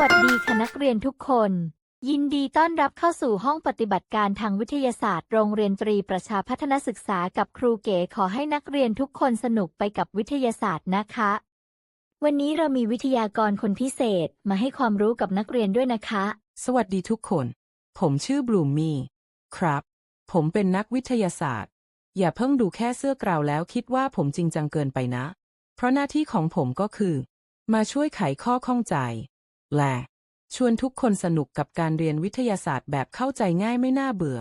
วัสดีค่ะนักเรียนทุกคน ยินดีต้อนรับเข้าสู่ห้องปฏิบัติการทางวิทยาศาสตร์ โรงเรียนตรีประชาพัฒนศึกษากับครูเก๋ขอให้นักเรียนทุกคนสนุกไปกับวิทยาศาสตร์นะคะ วันนี้เรามีวิทยากรคนพิเศษมาให้ความรู้กับนักเรียนด้วยนะคะ สวัสดีทุกคน ผมชื่อบลูมี่ครับ ผมเป็นนักวิทยาศาสตร์ อย่าเพิ่งดูแค่เสื้อกราวแล้วคิดว่าผมจริงจังเกินไปนะ เพราะหน้าที่ของผมก็คือ มาช่วยไขข้อข้องใจ และชวนทุกคนสนุกกับการเรียนวิทยาศาสตร์แบบเข้าใจง่ายไม่น่าเบื่อ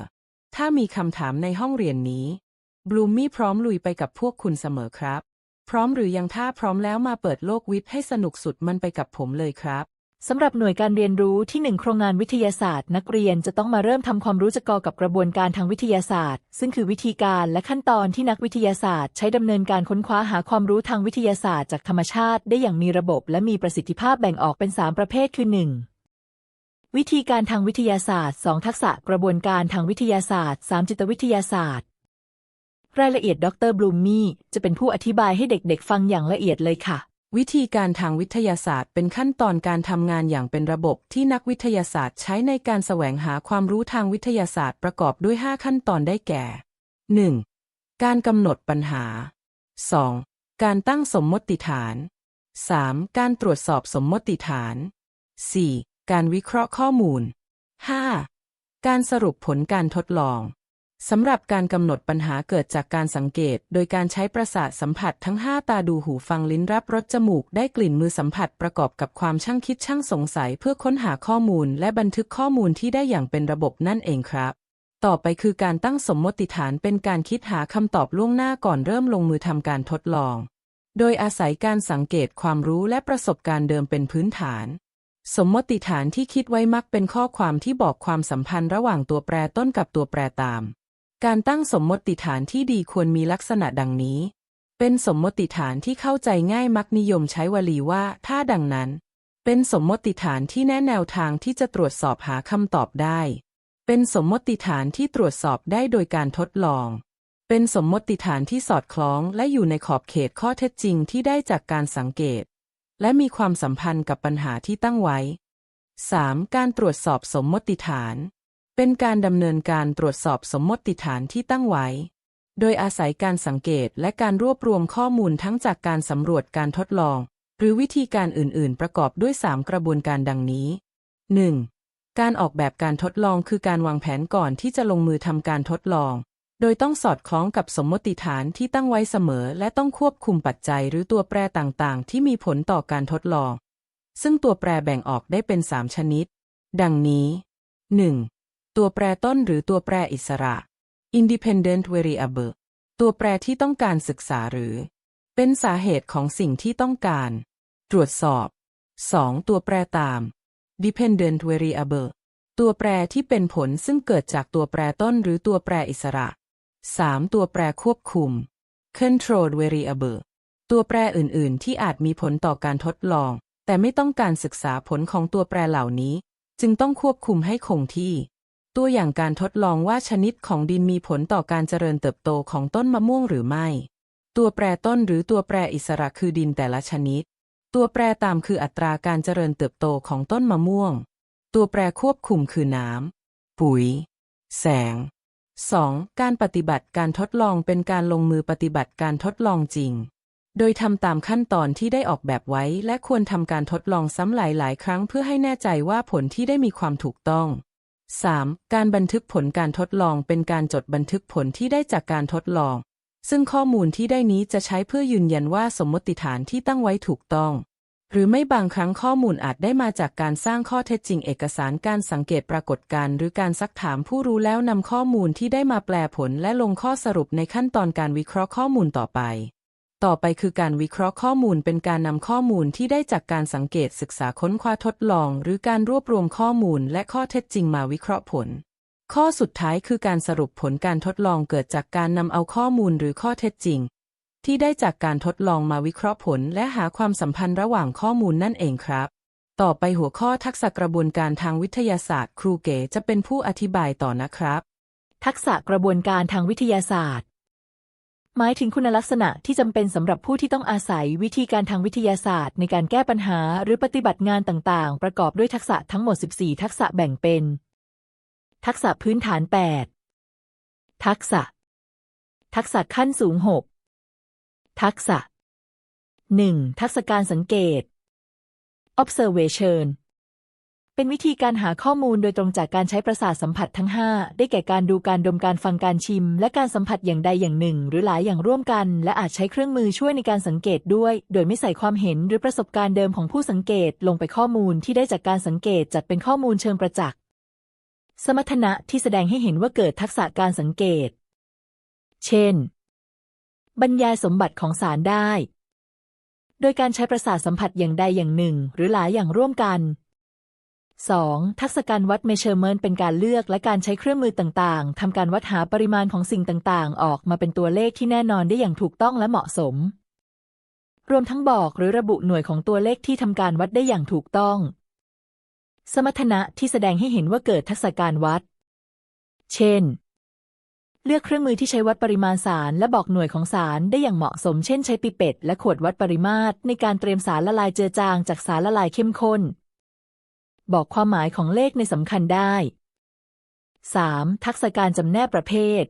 ถ้ามีคำถามในห้องเรียนนี้บลูมี่พร้อมลุยไปกับพวกคุณเสมอครับ พร้อมหรือยังถ้าพร้อมแล้วมาเปิดโลกวิทย์ให้สนุกสุดมันไปกับผมเลยครับ สำหรับหน่วยการเรียนรู้ที่หนึ่งโครงงานวิทยาศาสตร์ นักเรียนจะต้องมาเริ่มทำความรู้จักกอกับกระบวนการทางวิทยาศาสตร์ ซึ่งคือวิธีการและขั้นตอนที่นักวิทยาศาสตร์ ใช้ดำเนินการค้นคว้าหาความรู้ทางวิทยาศาสตร์จากธรรมชาติ ได้อย่างมีระบบและมีประสิทธิภาพแบ่งออกเป็น 3 ประเภทคือ 1. วิธีการทางวิทยาศาสตร์ 2 ทักษะกระบวนการทางวิทยาศาสตร์ 3 จิตวิทยาศาสตร์ รายละเอียดดรบลูมี่จะเป็นผู้อธิบายให้เด็กๆ ฟังอย่างละเอียดเลยค่ะ วิธีการทางวิทยาศาสตร์เป็นขั้นตอนการทำงานอย่างเป็นระบบที่นักวิทยาศาสตร์ใช้ในการแสวงหาความรู้ทางวิทยาศาสตร์ประกอบด้วย 5 ขั้นตอนได้แก่ 1. การกำหนดปัญหา 2. การตั้งสมมติฐาน 3. การตรวจสอบสมมติฐาน 4. การวิเคราะห์ข้อมูล 5. การสรุปผลการทดลอง สำหรับการกำหนดปัญหาเกิดจากการสังเกต โดยการใช้ประสาทสัมผัสทั้ง 5 ตาดูหูฟังลิ้นรับรสจมูกได้กลิ่นมือสัมผัสประกอบกับความช่างคิดช่างสงสัยเพื่อค้นหาข้อมูลและบันทึกข้อมูลที่ได้อย่างเป็นระบบนั่นเองครับ ต่อไปคือการตั้งสมมติฐานเป็นการคิดหาคำตอบล่วงหน้าก่อนเริ่มลงมือทำการทดลอง โดยอาศัยการสังเกตความรู้และประสบการณ์เดิมเป็นพื้นฐานสมมติฐานที่คิดไว้มักเป็นข้อความที่บอกความสัมพันธ์ระหว่างตัวแปรต้นกับตัวแปรตาม การตั้งสมมติฐานที่ดีควรมีลักษณะดังนี้ เป็นสมมติฐานที่เข้าใจง่ายมักนิยมใช้วลีว่า ถ้าดังนั้น เป็นสมมติฐานที่แนะแนวทางที่จะตรวจสอบหาคำตอบได้ เป็นสมมติฐานที่ตรวจสอบได้โดยการทดลอง เป็นสมมติฐานที่สอดคล้องและอยู่ในขอบเขตข้อเท็จจริงที่ได้จากการสังเกต และมีความสัมพันธ์กับปัญหาที่ตั้งไว้ 3. การตรวจสอบสมมติฐาน เป็นการดำเนินการตรวจสอบสมมติฐานที่ตั้งไว้ โดยอาศัยการสังเกตและการรวบรวมข้อมูลทั้งจากการสำรวจการทดลอง หรือวิธีการอื่น ๆ ประกอบด้วย 3 กระบวนการดังนี้ 1. การออกแบบการทดลองคือการวางแผนก่อนที่จะลงมือทำการทดลอง โดยต้องสอดคล้องกับสมมติฐานที่ตั้งไว้เสมอ และต้องควบคุมปัจจัยหรือตัวแปรต่าง ๆ ที่มีผลต่อการทดลอง ซึ่งตัวแปรแบ่งออกได้เป็น 3 ชนิด ดังนี้ 1. ตัวแปรต้นหรือตัวแปรอิสระ independent variable ตัวแปรที่ต้องการศึกษาหรือ เป็นสาเหตุของสิ่งที่ต้องการ ตรวจสอบ 2. ตัวแปรตาม dependent variable ตัวแปรที่เป็นผลซึ่งเกิดจากตัวแปรต้นหรือตัวแปรอิสระ 3. ตัวแปรควบคุม control variable ตัวแปรอื่น ๆ ที่อาจมีผลต่อการทดลอง แต่ไม่ต้องการศึกษาผลของตัวแปรเหล่านี้ จึงต้องควบคุมให้คงที่ ตัวอย่างการทดลองว่าชนิดของดินมีผลต่อการเจริญเติบโตของต้นมะม่วงหรือไม่ ตัวแปรต้นหรือตัวแปรอิสระคือดินแต่ละชนิด ตัวแปรตามคืออัตราการเจริญเติบโตของต้นมะม่วง ตัวแปรควบคุมคือน้ำ ปุ๋ย แสง 2. การปฏิบัติการทดลองเป็นการลงมือปฏิบัติการทดลองจริง โดยทำตามขั้นตอนที่ได้ออกแบบไว้ และควรทำการทดลองซ้ำหลายๆ ครั้งเพื่อให้แน่ใจว่าผลที่ได้มีความถูกต้อง 3. การบันทึกผลการทดลองเป็นการจดบันทึกผลที่ได้จากการทดลอง ซึ่งข้อมูลที่ได้นี้จะใช้เพื่อยืนยันว่าสมมติฐานที่ตั้งไว้ถูกต้อง หรือไม่บางครั้งข้อมูลอาจได้มาจากการสร้างข้อเท็จจริงเอกสารการสังเกตปรากฏการณ์หรือการซักถามผู้รู้แล้วนำข้อมูลที่ได้มาแปลผลและลงข้อสรุปในขั้นตอนการวิเคราะห์ข้อมูลต่อไป ต่อไปคือการวิเคราะห์ข้อมูลเป็นการนำข้อมูลที่ได้จากการสังเกตศึกษาค้นคว้าทดลอง หรือการรวบรวมข้อมูลและข้อเท็จจริงมาวิเคราะห์ผล ข้อสุดท้ายคือการสรุปผลการทดลองเกิดจากการนำเอาข้อมูลหรือข้อเท็จจริง ที่ได้จากการทดลองมาวิเคราะห์ผล และหาความสัมพันธ์ระหว่างข้อมูลนั่นเองครับ ต่อไปหัวข้อทักษะกระบวนการทางวิทยาศาสตร์ ครูเก๋จะเป็นผู้อธิบายต่อนะครับ ทักษะกระบวนการทางวิทยาศาสตร์ หมายถึงคุณลักษณะที่จำเป็นสำหรับผู้ที่ต้องอาศัยวิธีการทางวิทยาศาสตร์ ในการแก้ปัญหาหรือปฏิบัติงานต่างๆ ประกอบด้วยทักษะทั้งหมด 14 ทักษะแบ่งเป็น ทักษะพื้นฐาน 8 ทักษะ ทักษะขั้นสูง 6 ทักษะ 1. ทักษะการสังเกต observation เป็นวิธีการหาข้อมูลโดยตรงจากการใช้ประสาทสัมผัสทั้ง 5 ได้แก่การดูการดมการฟังการชิม และการสัมผัสอย่างใดอย่างหนึ่ง หรือหลายอย่างร่วมกัน และอาจใช้เครื่องมือช่วยในการสังเกตด้วย โดยไม่ใส่ความเห็นหรือประสบการณ์เดิมของผู้สังเกตลงไปข้อมูลที่ได้จากการสังเกตจัดเป็นข้อมูลเชิงประจักษ์สมรรถนะที่แสดงให้เห็นว่าเกิดทักษะการสังเกต เช่น บรรยายสมบัติของสารได้ โดยการใช้ประสาทสัมผัสอย่างใดอย่างหนึ่ง หรือหลายอย่างร่วมกัน 2. ทักษะการวัด measurement เป็นการเลือกและการใช้เครื่องมือต่างๆ ทำการวัดหาปริมาณของสิ่งต่างๆ ออกมาเป็นตัวเลขที่แน่นอนได้อย่างถูกต้องและเหมาะสม รวมทั้งบอกหรือระบุหน่วยของตัวเลขที่ทำการวัดได้อย่างถูกต้อง สมรรถนะที่แสดงให้เห็นว่าเกิดทักษะการวัด เช่น เลือกเครื่องมือที่ใช้วัดปริมาณสาร และบอกหน่วยของสารได้อย่างเหมาะสม เช่น ใช้ปิเป็ตและขวดวัดปริมาตร ในการเตรียมสารละลายเจือจางจากสารละลายเข้มข้น บอกความหมายของเลขในสำคัญได้ 3. ทักษะการจำแนกประเภท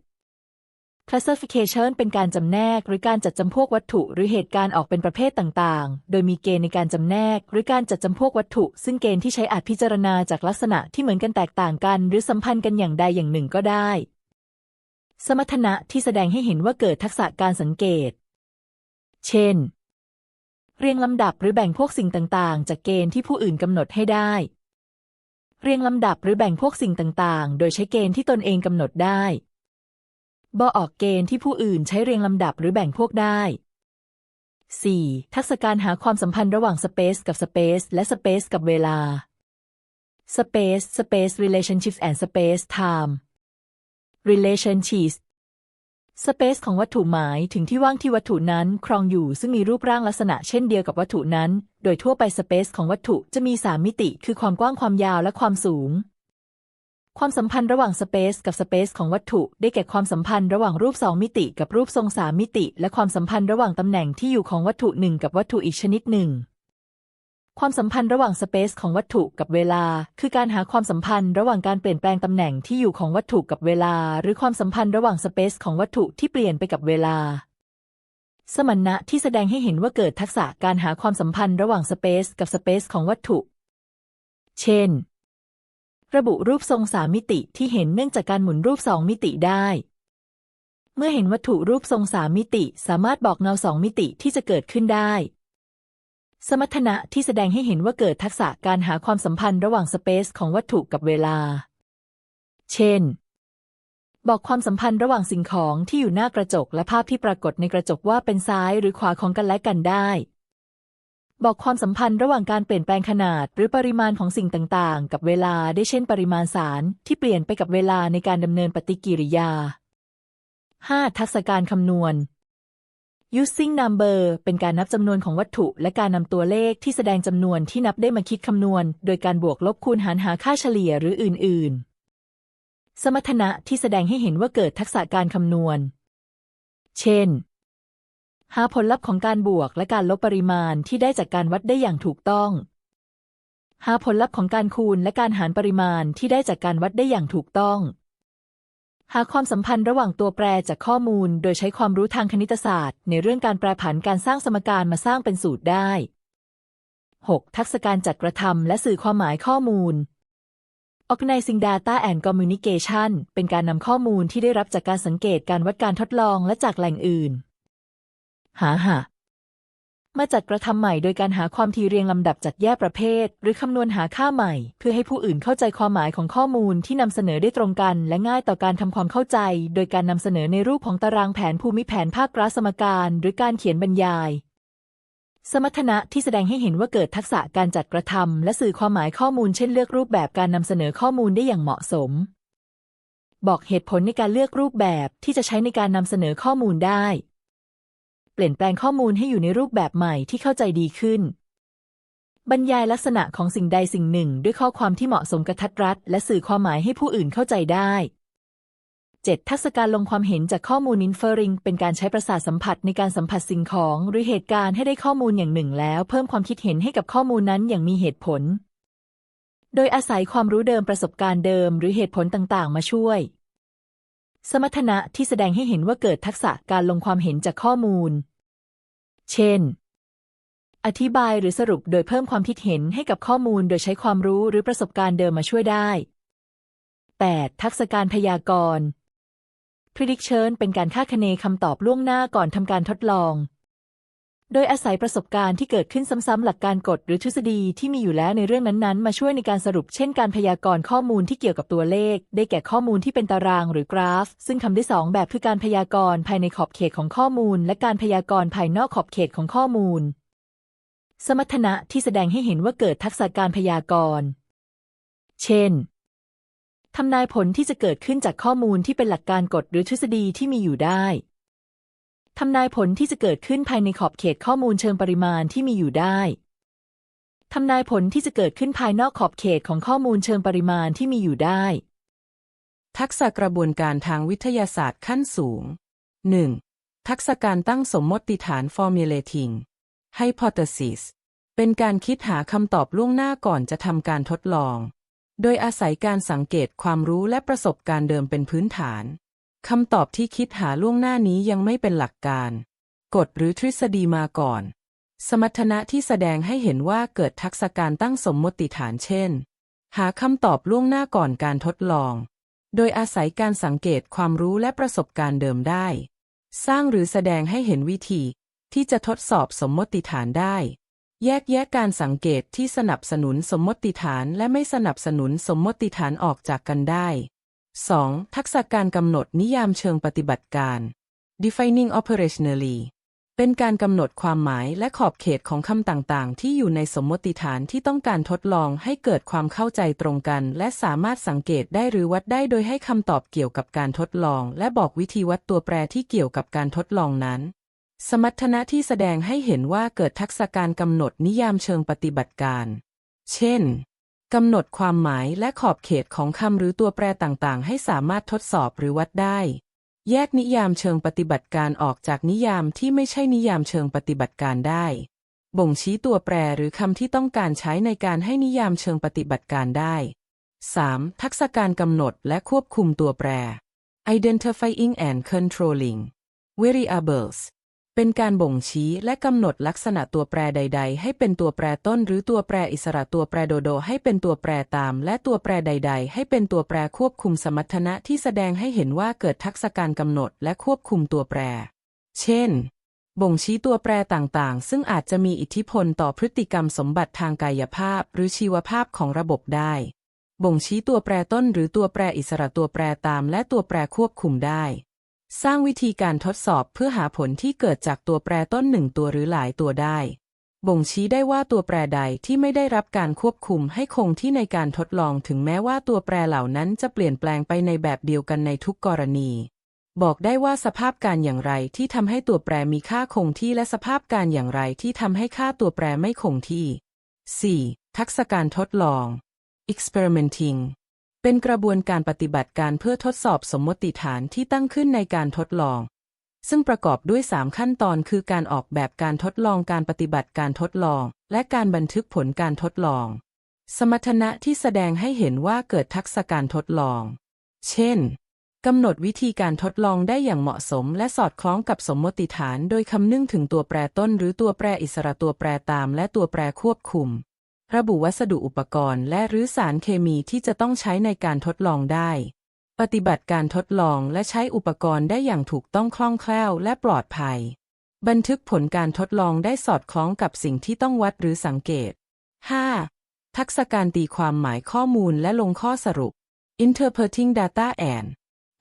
classification เป็นการจำแนกหรือการจัดจำพวกวัตถุหรือเหตุการณ์ออกเป็นประเภทต่างๆ โดยมีเกณฑ์ในการจำแนก หรือการจัดจำพวกวัตถุ ซึ่งเกณฑ์ที่ใช้อาจพิจารณาจากลักษณะที่เหมือนกันแตกต่างกัน หรือสัมพันธ์กันอย่างใดอย่างหนึ่งก็ได้ สมรรถนะที่แสดงให้เห็นว่าเกิดทักษะการสังเกต เช่น เรียงลำดับหรือแบ่งพวกสิ่งต่างๆ จากเกณฑ์ที่ผู้อื่นกำหนดให้ได้ เรียงลำดับหรือแบ่งพวกสิ่งต่างๆ โดยใช้เกณฑ์ที่ตนเองกำหนดได้ บอออกเกณฑ์ที่ผู้อื่นใช้เรียงลำดับหรือแบ่งพวกได้ 4. ทักษะการหาความสัมพันธ์ระหว่าง space กับ space และ space กับเวลา space space relationships and space time relationships space ของวัตถุหมายถึงที่ว่างที่วัตถุนั้นครองอยู่ซึ่งมีรูปร่างลักษณะเช่นเดียวกับวัตถุนั้น โดยทั่วไป space ของวัตถุจะมี 3 มิติ คือความกว้างความยาวและความสูง ความสัมพันธ์ระหว่าง space กับ space ของวัตถุได้แก่ความสัมพันธ์ระหว่างรูป 2 มิติ กับรูปทรง 3 มิติ และความสัมพันธ์ระหว่างตำแหน่งที่อยู่ของวัตถุหนึ่งกับวัตถุอีกชนิดหนึ่ง ความสัมพันธ์ระหว่างสเปซของวัตถุกับเวลา คือการหาความสัมพันธ์ระหว่างการเปลี่ยนแปลงตำแหน่งที่อยู่ของวัตถุกับเวลา หรือความสัมพันธ์ระหว่างสเปซของวัตถุที่เปลี่ยนไปกับเวลา สมรรถนะที่แสดงให้เห็นว่าเกิดทักษะการหาความสัมพันธ์ระหว่างสเปซกับสเปซของวัตถุ เช่น ระบุรูปทรงสามมิติที่เห็นเนื่องจากการหมุนรูปสองมิติได้เมื่อเห็นวัตถุรูปทรงสามมิติ สามารถบอกเงาสองมิติที่จะเกิดขึ้นได้ สมรรถนะที่แสดงให้เห็นว่าเกิดทักษะการหาความสัมพันธ์ระหว่างสเปซของวัตถุกับเวลา เช่น บอกความสัมพันธ์ระหว่างสิ่งของที่อยู่หน้ากระจกและภาพที่ปรากฏในกระจกว่าเป็นซ้ายหรือขวาของกันและกันได้ บอกความสัมพันธ์ระหว่างการเปลี่ยนแปลงขนาดหรือปริมาณของสิ่งต่างๆ กับเวลาได้เช่น ปริมาณสารที่เปลี่ยนไปกับเวลาในการดำเนินปฏิกิริยา 5. ทักษะการคำนวณ using number เป็นการนับจำนวนของวัตถุและการนำตัวเลขที่แสดงจำนวนที่นับได้มาคิดคำนวณ โดยการบวกลบคูณหารหาค่าเฉลี่ยหรืออื่น ๆ สมรรถนะที่แสดงให้เห็นว่าเกิดทักษะการคำนวณ เช่น หาผลลัพธ์ของการบวกและการลบปริมาณที่ได้จากการวัดได้อย่างถูกต้อง หาผลลัพธ์ของการคูณและการหารปริมาณที่ได้จากการวัดได้อย่างถูกต้อง หาความสัมพันธ์ระหว่างตัวแปรจากข้อมูล โดยใช้ความรู้ทางคณิตศาสตร์ ในเรื่องการแปรผันการสร้างสมการมาสร้างเป็นสูตรได้ 6. ทักษะการจัดกระทำและสื่อความหมายข้อมูล Organizing Data and Communication เป็นการนำข้อมูลที่ได้รับจากการสังเกตการวัดการทดลองและจากแหล่งอื่น หาหา มาจัดกระทำใหม่โดยการหาความทีเรียงลำดับจัดแยกประเภท หรือคำนวณหาค่าใหม่ เพื่อให้ผู้อื่นเข้าใจความหมายของข้อมูลที่นำเสนอได้ตรงกัน และง่ายต่อการทำความเข้าใจ โดยการนำเสนอในรูปของตารางแผนภูมิแผนภาคกราฟสมการ หรือการเขียนบรรยายสมรรถนะที่แสดงให้เห็นว่าเกิดทักษะการจัดกระทำและสื่อความหมายข้อมูลเช่นเลือกรูปแบบการนำเสนอข้อมูลได้อย่างเหมาะสม บอกเหตุผลในการเลือกรูปแบบที่จะใช้ในการนำเสนอข้อมูลได้ เปลี่ยนแปลงข้อมูลให้อยู่ในรูปแบบใหม่ที่เข้าใจดีขึ้น บรรยายลักษณะของสิ่งใดสิ่งหนึ่ง ด้วยข้อความที่เหมาะสมกระทัดรัดและสื่อความหมายให้ผู้อื่นเข้าใจได้ 7. ทักษะการลงความเห็นจากข้อมูล inferring เป็นการใช้ประสาทสัมผัสในการสัมผัสสิ่งของ หรือเหตุการณ์ให้ได้ข้อมูลอย่างหนึ่งแล้ว เพิ่มความคิดเห็นให้กับข้อมูลนั้นอย่างมีเหตุผล โดยอาศัยความรู้เดิมประสบการณ์เดิม หรือเหตุผลต่างๆ มาช่วย สมรรถนะที่แสดงให้เห็นว่าเกิดทักษะการลงความเห็นจากข้อมูล เช่น อธิบายหรือสรุปโดยเพิ่มความคิดเห็นให้กับข้อมูลโดยใช้ความรู้หรือประสบการณ์เดิมมาช่วยได้ 8. ทักษะการพยากรณ์ prediction เป็นการคาดคะเนคำตอบล่วงหน้าก่อนทำการทดลอง โดยอาศัยประสบการณ์ที่เกิดขึ้นซ้ำๆหลักการกฎหรือทฤษฎีที่มีอยู่แล้วในเรื่องนั้นๆ มาช่วยในการสรุปเช่นการพยากรณ์ข้อมูลที่เกี่ยวกับตัวเลข ได้แก่ข้อมูลที่เป็นตารางหรือกราฟ ซึ่งทำได้สองแบบคือการพยากรณ์ภายในขอบเขตของข้อมูล และการพยากรณ์ภายนอกขอบเขตของข้อมูล สมรรถนะที่แสดงให้เห็นว่าเกิดทักษะการพยากรณ์ เช่นทำนายผลที่จะเกิดขึ้นจากข้อมูลที่เป็นหลักการกฎหรือทฤษฎีที่มีอยู่ได้ ทำนายผลที่จะเกิดขึ้นภายในขอบเขตข้อมูลเชิงปริมาณที่มีอยู่ได้ ทำนายผลที่จะเกิดขึ้นภายนอกขอบเขตของข้อมูลเชิงปริมาณที่มีอยู่ได้ ทักษะกระบวนการทางวิทยาศาสตร์ขั้นสูง 1. ทักษะการตั้งสมมติฐาน formulating hypothesis เป็นการคิดหาคำตอบล่วงหน้าก่อนจะทำการทดลอง โดยอาศัยการสังเกตความรู้และประสบการณ์เดิมเป็นพื้นฐาน คำตอบที่คิดหาล่วงหน้านี้ยังไม่เป็นหลักการ กฎหรือทฤษฎีมาก่อน สมรรถนะที่แสดงให้เห็นว่าเกิดทักษะการตั้งสมมติฐานเช่น หาคำตอบล่วงหน้าก่อนการทดลอง โดยอาศัยการสังเกตความรู้และประสบการณ์เดิมได้ สร้างหรือแสดงให้เห็นวิธี ที่จะทดสอบสมมติฐานได้ แยกแยะการสังเกตที่สนับสนุนสมมติฐานและไม่สนับสนุนสมมติฐานออกจากกันได้ 2. ทักษะการกำหนดนิยามเชิงปฏิบัติการ defining operationally เป็นการกำหนดความหมายและขอบเขตของคำต่างๆ ที่อยู่ในสมมติฐานที่ต้องการทดลองให้เกิดความเข้าใจตรงกัน และสามารถสังเกตได้หรือวัดได้โดยให้คำตอบเกี่ยวกับการทดลอง และบอกวิธีวัดตัวแปรที่เกี่ยวกับการทดลองนั้น สมรรถนะที่แสดงให้เห็นว่าเกิดทักษะการกำหนดนิยามเชิงปฏิบัติการ เช่น กำหนดความหมายและขอบเขตของคำหรือตัวแปรต่างๆ ให้สามารถทดสอบหรือวัดได้ แยกนิยามเชิงปฏิบัติการออกจากนิยามที่ไม่ใช่นิยามเชิงปฏิบัติการได้ บ่งชี้ตัวแปรหรือคำที่ต้องการใช้ในการให้นิยามเชิงปฏิบัติการได้ 3. ทักษะการกำหนดและควบคุมตัวแปร identifying and controlling variables เป็นการบ่งชี้และกำหนดลักษณะตัวแปรใด ๆ ให้เป็นตัวแปรต้น หรือตัวแปรอิสระตัวแปรโดโด ให้เป็นตัวแปรตาม และตัวแปรใด ๆ ให้เป็นตัวแปรควบคุมสมรรถนะที่แสดงให้เห็นว่าเกิดทักษะการกำหนดและควบคุมตัวแปร เช่น บ่งชี้ตัวแปรต่างๆ ซึ่งอาจจะมีอิทธิพลต่อพฤติกรรมสมบัติทางกายภาพ หรือชีวภาพของระบบได้ บ่งชี้ตัวแปรต้น หรือตัวแปรอิสระตัวแปรตาม และตัวแปรควบคุมได้ สร้างวิธีการทดสอบเพื่อหาผลที่เกิดจากตัวแปรต้นหนึ่งตัวหรือหลายตัวได้ บ่งชี้ได้ว่าตัวแปรใดที่ไม่ได้รับการควบคุมให้คงที่ในการทดลองถึงแม้ว่าตัวแปรเหล่านั้นจะเปลี่ยนแปลงไปในแบบเดียวกันในทุกกรณี บอกได้ว่าสภาพการอย่างไรที่ทำให้ตัวแปรมีค่าคงที่และสภาพการอย่างไรที่ทำให้ค่าตัวแปรไม่คงที่ 4. ทักษะการทดลอง experimenting เป็นกระบวนการปฏิบัติการเพื่อทดสอบสมมติฐานที่ตั้งขึ้นในการทดลอง ซึ่งประกอบด้วย 3 ขั้นตอนคือการออกแบบการทดลองการปฏิบัติการทดลอง และการบันทึกผลการทดลอง สมรรถนะที่แสดงให้เห็นว่าเกิดทักษะการทดลอง เช่นกำหนดวิธีการทดลองได้อย่างเหมาะสม และสอดคล้องกับสมมติฐาน โดยคำนึงถึงตัวแปรต้น หรือตัวแปรอิสระตัวแปรตาม และตัวแปรควบคุม ระบุวัสดุอุปกรณ์และหรือสารเคมีที่จะต้องใช้ในการทดลองได้ ปฏิบัติการทดลองและใช้อุปกรณ์ได้อย่างถูกต้องคล่องแคล่วและปลอดภัย บันทึกผลการทดลองได้สอดคล้องกับสิ่งที่ต้องวัดหรือสังเกต 5. ทักษะการตีความหมายข้อมูลและลงข้อสรุป interpreting data and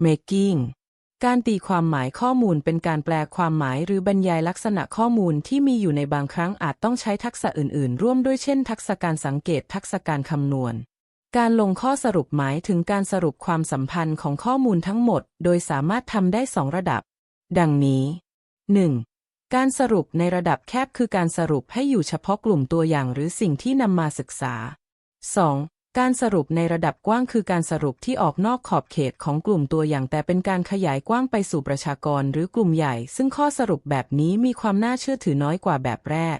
making การตีความหมายข้อมูลเป็นการแปลความหมายหรือบรรยายลักษณะข้อมูลที่มีอยู่ในบางครั้งอาจต้องใช้ทักษะอื่น ๆ ร่วมด้วยเช่น ทักษะการสังเกตทักษะการคำนวณ การลงข้อสรุปหมายถึงการสรุปความสัมพันธ์ของข้อมูลทั้งหมด โดยสามารถทำได้สองระดับ ดังนี้ 1. การสรุปในระดับแคบคือการสรุปให้อยู่เฉพาะกลุ่มตัวอย่างหรือสิ่งที่นำมาศึกษา 2. การสรุปในระดับกว้างคือการสรุปที่ออกนอกขอบเขตของกลุ่มตัวอย่างแต่เป็นการขยายกว้างไปสู่ประชากรหรือกลุ่มใหญ่ ซึ่งข้อสรุปแบบนี้มีความน่าเชื่อถือน้อยกว่าแบบแรก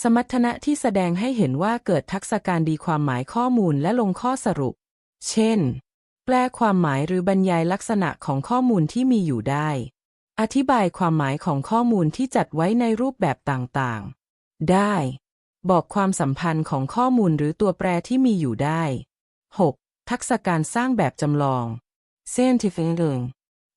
สมรรถนะที่แสดงให้เห็นว่าเกิดทักษะการดีความหมายข้อมูลและลงข้อสรุป เช่น แปลความหมายหรือบรรยายลักษณะของข้อมูลที่มีอยู่ได้ อธิบายความหมายของข้อมูลที่จัดไว้ในรูปแบบต่างๆ ได้ บอกความสัมพันธ์ของข้อมูลหรือตัวแปรที่มีอยู่ได้ 6. ทักษะการสร้างแบบจำลอง scientific l e a r n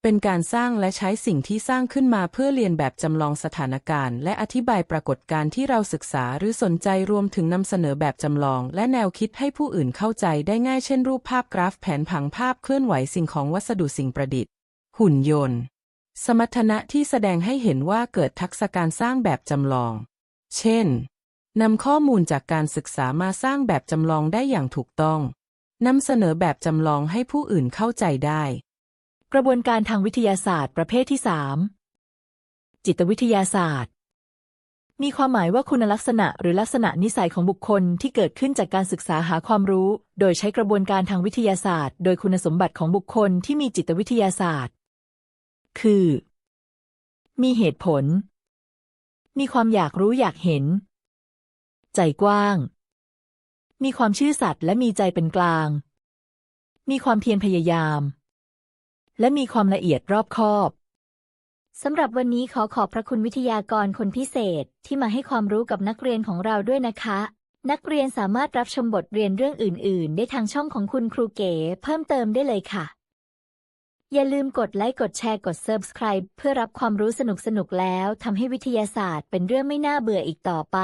เป็นการสร้างและใช้สิ่งที่สร้างขึ้นมาเพื่อเรียนแบบจำลองสถานการณ์ และอธิบายปรากฏการณ์ที่เราศึกษาหรือสนใจรวมถึงนำเสนอแบบจำลอง และแนวคิดให้ผู้อื่นเข้าใจได้ง่ายเช่นรูปภาพกราฟแผนผังภาพเคลื่อนไหวสิ่งของวัสดุสิ่งประดิษฐ์ หุ่นยนต์ สมรรถนะที่แสดงให้เห็นว่าเกิดทักษะการสร้างแบบจำลอง เช่น นำข้อมูลจากการศึกษามาสร้างแบบจำลองได้อย่างถูกต้อง นำเสนอแบบจำลองให้ผู้อื่นเข้าใจได้ กระบวนการทางวิทยาศาสตร์ประเภทที่ 3 จิตวิทยาศาสตร์ มีความหมายว่าคุณลักษณะหรือลักษณะนิสัยของบุคคลที่เกิดขึ้นจากการศึกษาหาความรู้ โดยใช้กระบวนการทางวิทยาศาสตร์ โดยคุณสมบัติของบุคคลที่มีจิตวิทยาศาสตร์ คือ มีเหตุผล มีความอยากรู้อยากเห็น ใจกว้าง มีความชื่อสัตย์และมีใจเป็นกลาง มีความเพียรพยายาม และมีความละเอียดรอบคอบสำหรับวันนี้ขอขอบพระคุณวิทยากรคนพิเศษที่มาให้ความรู้กับนักเรียนของเราด้วยนะคะ นักเรียนสามารถรับชมบทเรียนเรื่องอื่น ๆ ได้ทางช่องของคุณครูเก๋เพิ่มเติมได้เลยค่ะ อย่าลืมกดไลค์ กดแชร์ กด Subscribe เพื่อรับความรู้สนุก ๆ แล้วทำให้วิทยาศาสตร์เป็นเรื่องไม่น่าเบื่ออีกต่อไป